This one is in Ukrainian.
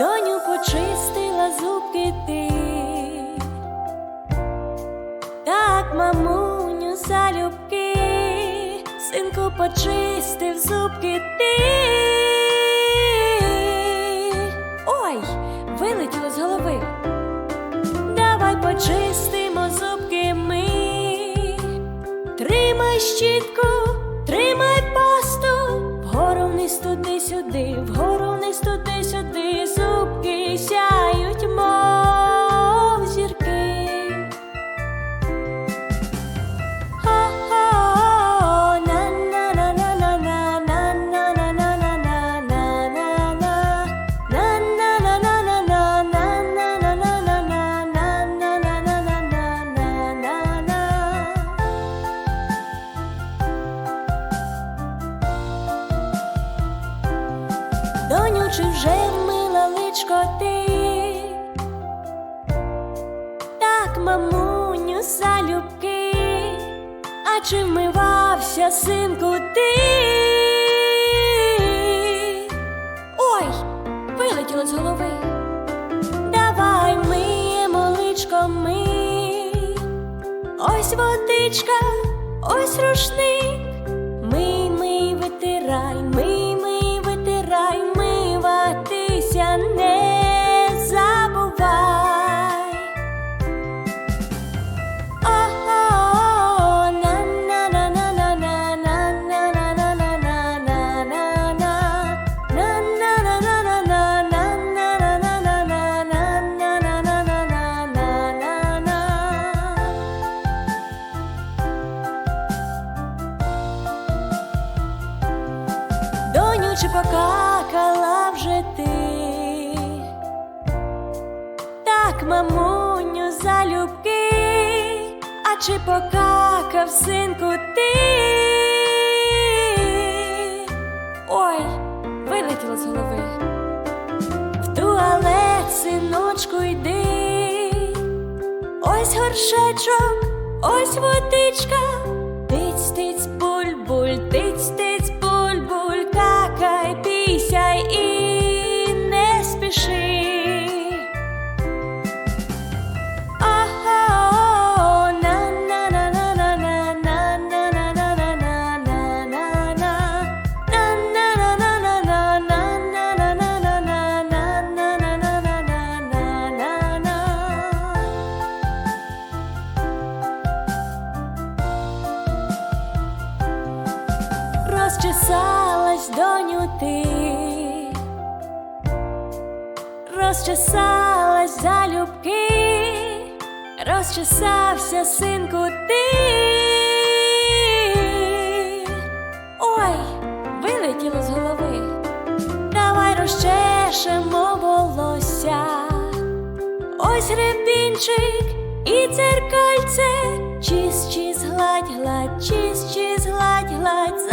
Доню почистила зубки ти. Так, мамуню, залюбки, синку почистив зубки ти. Ой, вилетіло з голови. Давай почистимо зубки ми. Тримай щітку, тримай пасту, вгору вниз туди сюди, вгору Доню, чи вже вмила личко ти? Так, мамуню, залюбки, а чи вмивався синку ти? Ой, вилетіло з голови. Давай миємо личко ми. Ось водичка, ось рушник. Мий, мий, витирай, мий, чи покакала вже ти? Так, мамуню, залюбки, а чи покакав синку ти? Ой, вилетіло з голови. В туалет, синочку, йди. Ось горшечок, ось водичка. Тиць, тиць, буль-буль, тиць, тиць, Розчесалась доню ти, розчесалась залюбки, розчесався синку ти. Ой, вилетіло з голови. Давай розчешемо волосся. Ось репінчик і дзеркальце. Чись, чись, гладь, гладь, чись, чись, гладь, гладь.